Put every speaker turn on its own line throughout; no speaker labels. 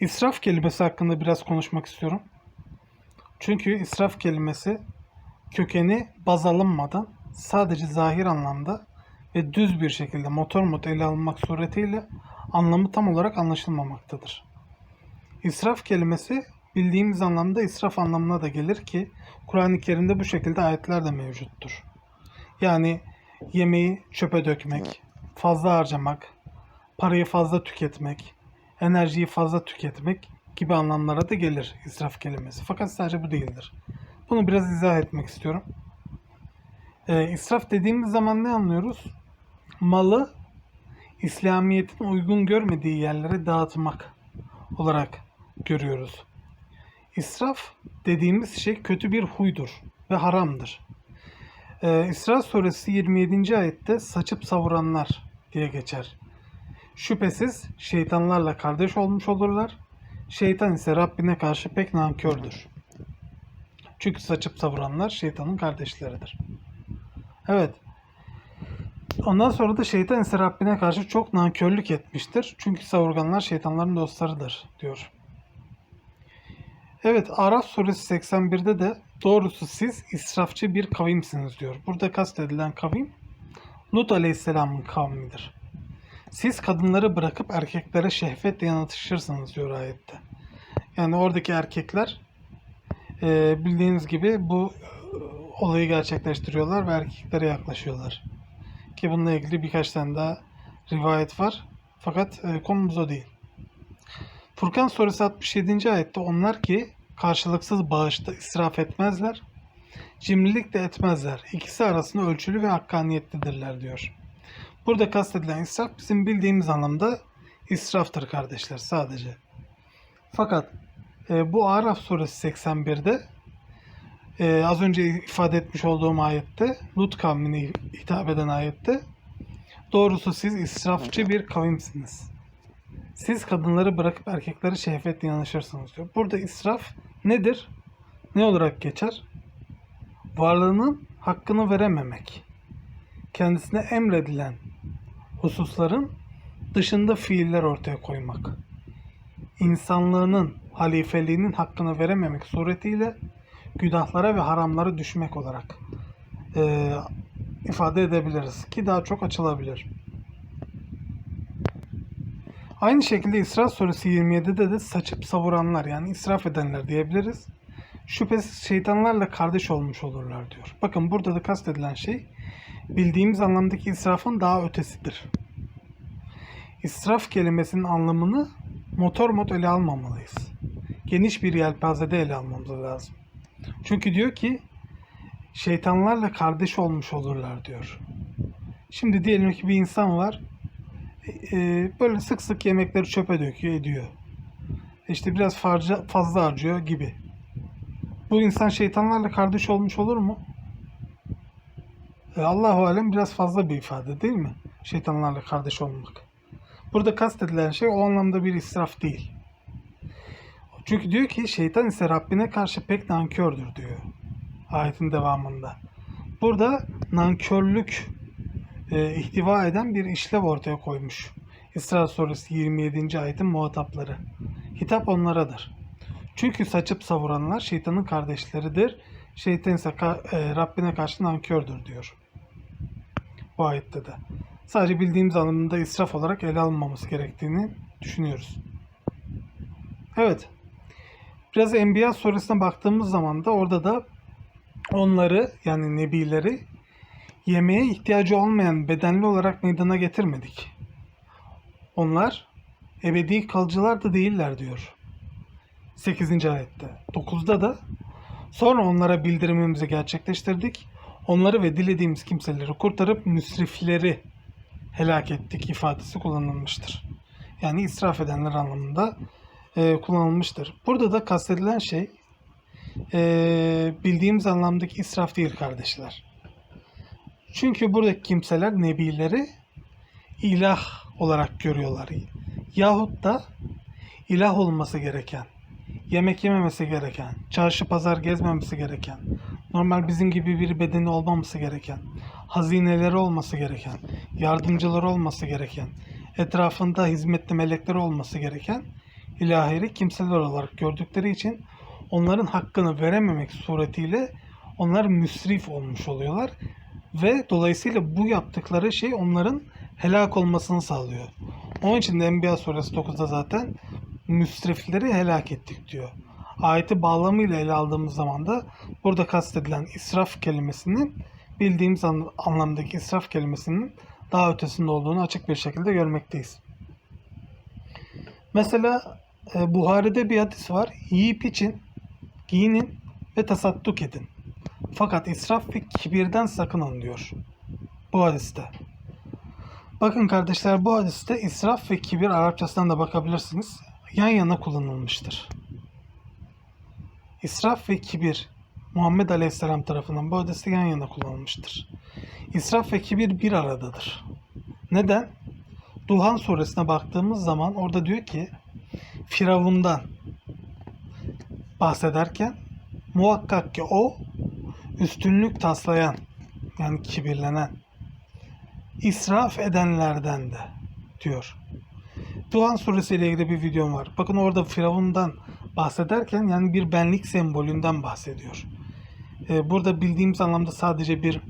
İsraf kelimesi hakkında biraz konuşmak istiyorum. Çünkü israf kelimesi kökeni baz alınmadan sadece zahir anlamda ve düz bir şekilde motor mod ele alınmak suretiyle anlamı tam olarak anlaşılmamaktadır. İsraf kelimesi bildiğimiz anlamda israf anlamına da gelir ki Kur'an-ı Kerim'de bu şekilde ayetler de mevcuttur. Yani yemeği çöpe dökmek, fazla harcamak, parayı fazla tüketmek, enerjiyi fazla tüketmek gibi anlamlara da gelir israf kelimesi. Fakat sadece bu değildir. Bunu biraz izah etmek istiyorum. Ee, israf dediğimiz zaman ne anlıyoruz? Malı İslamiyet'in uygun görmediği yerlere dağıtmak olarak görüyoruz. İsraf dediğimiz şey kötü bir huydur ve haramdır. Ee, İsra suresi 27. ayette saçıp savuranlar diye geçer. Şüphesiz şeytanlarla kardeş olmuş olurlar. Şeytan ise Rabbine karşı pek nankördür. Çünkü saçıp savuranlar şeytanın kardeşleridir. Evet. Ondan sonra da şeytan ise Rabbine karşı çok nankörlük etmiştir. Çünkü savurganlar şeytanların dostlarıdır diyor. Evet Araf suresi 81'de de doğrusu siz israfçı bir kavimsiniz diyor. Burada kastedilen kavim Lut aleyhisselamın kavmidir. Siz kadınları bırakıp erkeklere şehvetle yanatışırsınız diyor ayette. Yani oradaki erkekler e, bildiğiniz gibi bu e, olayı gerçekleştiriyorlar ve erkeklere yaklaşıyorlar. Ki bununla ilgili birkaç tane daha rivayet var. Fakat e, konumuz o değil. Furkan suresi 67. ayette onlar ki karşılıksız bağışta israf etmezler, cimrilik de etmezler. İkisi arasında ölçülü ve hakkaniyetlidirler diyor. Burada kastedilen israf bizim bildiğimiz anlamda israftır kardeşler sadece. Fakat e, bu Araf suresi 81'de e, az önce ifade etmiş olduğum ayette Lut kavmine hitap eden ayette doğrusu siz israfçı bir kavimsiniz. Siz kadınları bırakıp erkekleri şehvetle yanaşırsınız diyor. Burada israf nedir? Ne olarak geçer? Varlığının hakkını verememek. Kendisine emredilen hususların dışında fiiller ortaya koymak. İnsanlığının, halifeliğinin hakkını verememek suretiyle günahlara ve haramlara düşmek olarak e, ifade edebiliriz ki daha çok açılabilir. Aynı şekilde İsra suresi 27'de de saçıp savuranlar yani israf edenler diyebiliriz. Şüphesiz şeytanlarla kardeş olmuş olurlar diyor. Bakın burada da kastedilen şey bildiğimiz anlamdaki israfın daha ötesidir. İsraf kelimesinin anlamını motor mod ele almamalıyız. Geniş bir yelpazede ele almamız lazım. Çünkü diyor ki şeytanlarla kardeş olmuş olurlar diyor. Şimdi diyelim ki bir insan var e, böyle sık sık yemekleri çöpe döküyor ediyor. İşte biraz fazla harcıyor gibi. Bu insan şeytanlarla kardeş olmuş olur mu? E, Allahu alem biraz fazla bir ifade değil mi? Şeytanlarla kardeş olmak. Burada kastedilen şey o anlamda bir israf değil. Çünkü diyor ki şeytan ise Rabbine karşı pek nankördür diyor. Ayetin devamında. Burada nankörlük e, ihtiva eden bir işlev ortaya koymuş. İsra suresi 27. ayetin muhatapları. Hitap onlaradır. Çünkü saçıp savuranlar şeytanın kardeşleridir. Şeytan ise e, Rabbine karşı nankördür diyor. Bu ayette de. Sadece bildiğimiz anlamında israf olarak ele alınmaması gerektiğini düşünüyoruz. Evet. Biraz Enbiya suresine baktığımız zaman da orada da onları yani nebileri yemeğe ihtiyacı olmayan bedenli olarak meydana getirmedik. Onlar ebedi kalıcılar da değiller diyor. 8. ayette. 9'da da sonra onlara bildirimimizi gerçekleştirdik. Onları ve dilediğimiz kimseleri kurtarıp müsrifleri helak ettik ifadesi kullanılmıştır. Yani israf edenler anlamında e, kullanılmıştır. Burada da kastedilen şey e, bildiğimiz anlamdaki israf değil kardeşler. Çünkü buradaki kimseler nebileri ilah olarak görüyorlar. Yahut da ilah olması gereken, yemek yememesi gereken, çarşı pazar gezmemesi gereken, normal bizim gibi bir bedeni olmaması gereken, hazineleri olması gereken, yardımcıları olması gereken, etrafında hizmetli melekleri olması gereken ilahiri kimseler olarak gördükleri için onların hakkını verememek suretiyle onlar müsrif olmuş oluyorlar ve dolayısıyla bu yaptıkları şey onların helak olmasını sağlıyor. Onun için de Enbiya suresi 9'da zaten müsrifleri helak ettik diyor. Ayeti bağlamıyla ele aldığımız zaman da burada kastedilen israf kelimesinin bildiğimiz an- anlamdaki israf kelimesinin daha ötesinde olduğunu açık bir şekilde görmekteyiz. Mesela e, Buhari'de bir hadis var. Yiyip için, giyinin ve tasadduk edin. Fakat israf ve kibirden sakının diyor. Bu hadiste. Bakın kardeşler bu hadiste israf ve kibir Arapçasından da bakabilirsiniz. Yan yana kullanılmıştır. İsraf ve kibir Muhammed Aleyhisselam tarafından bu hadiste yan yana kullanılmıştır. İsraf ve kibir bir aradadır. Neden? Duhan suresine baktığımız zaman orada diyor ki Firavundan bahsederken muhakkak ki o üstünlük taslayan yani kibirlenen israf edenlerden de diyor. Duhan suresi ile ilgili bir videom var. Bakın orada Firavundan bahsederken yani bir benlik sembolünden bahsediyor. Ee, burada bildiğimiz anlamda sadece bir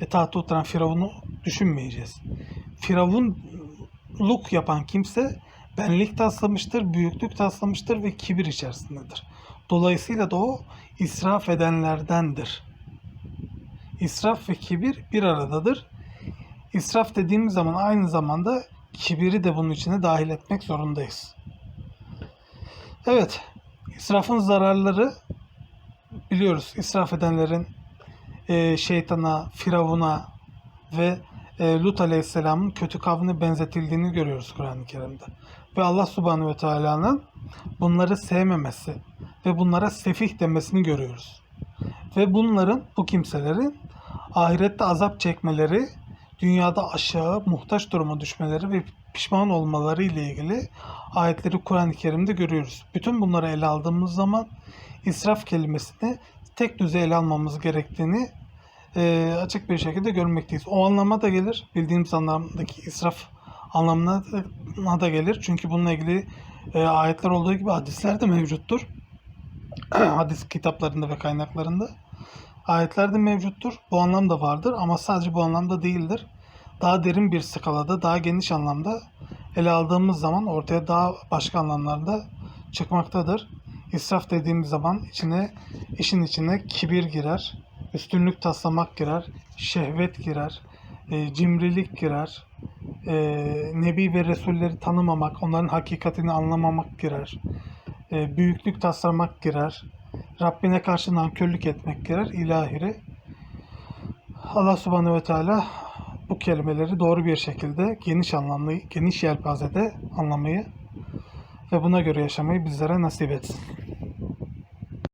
e, tahta oturan Firavun'u düşünmeyeceğiz. Firavunluk yapan kimse benlik taslamıştır, büyüklük taslamıştır ve kibir içerisindedir. Dolayısıyla da o israf edenlerdendir. İsraf ve kibir bir aradadır. İsraf dediğimiz zaman aynı zamanda kibiri de bunun içine dahil etmek zorundayız. Evet, israfın zararları biliyoruz. İsraf edenlerin e, şeytana, firavuna ve e, Lut Aleyhisselam'ın kötü kavmine benzetildiğini görüyoruz Kur'an-ı Kerim'de. Ve Allah Subhanahu ve Teala'nın bunları sevmemesi ve bunlara sefih demesini görüyoruz. Ve bunların, bu kimselerin ahirette azap çekmeleri, dünyada aşağı muhtaç duruma düşmeleri ve pişman olmaları ile ilgili ayetleri Kur'an-ı Kerim'de görüyoruz. Bütün bunları ele aldığımız zaman israf kelimesini tek düzey ele almamız gerektiğini e, açık bir şekilde görmekteyiz. O anlama da gelir. Bildiğimiz anlamdaki israf anlamına da- gelir. Çünkü bununla ilgili e, ayetler olduğu gibi hadisler de mevcuttur. Hadis kitaplarında ve kaynaklarında. Ayetler de mevcuttur. Bu anlam da vardır ama sadece bu anlamda değildir. Daha derin bir skalada, daha geniş anlamda ele aldığımız zaman ortaya daha başka anlamlarda çıkmaktadır. İsraf dediğimiz zaman içine işin içine kibir girer, üstünlük taslamak girer, şehvet girer, e, cimrilik girer, e, Nebi ve Resulleri tanımamak, onların hakikatini anlamamak girer, e, büyüklük taslamak girer, Rabbine karşı nankörlük etmek girer, ilahire. Allah subhanehu ve teala bu kelimeleri doğru bir şekilde geniş anlamlı, geniş yelpazede anlamayı ve buna göre yaşamayı bizlere nasip etsin.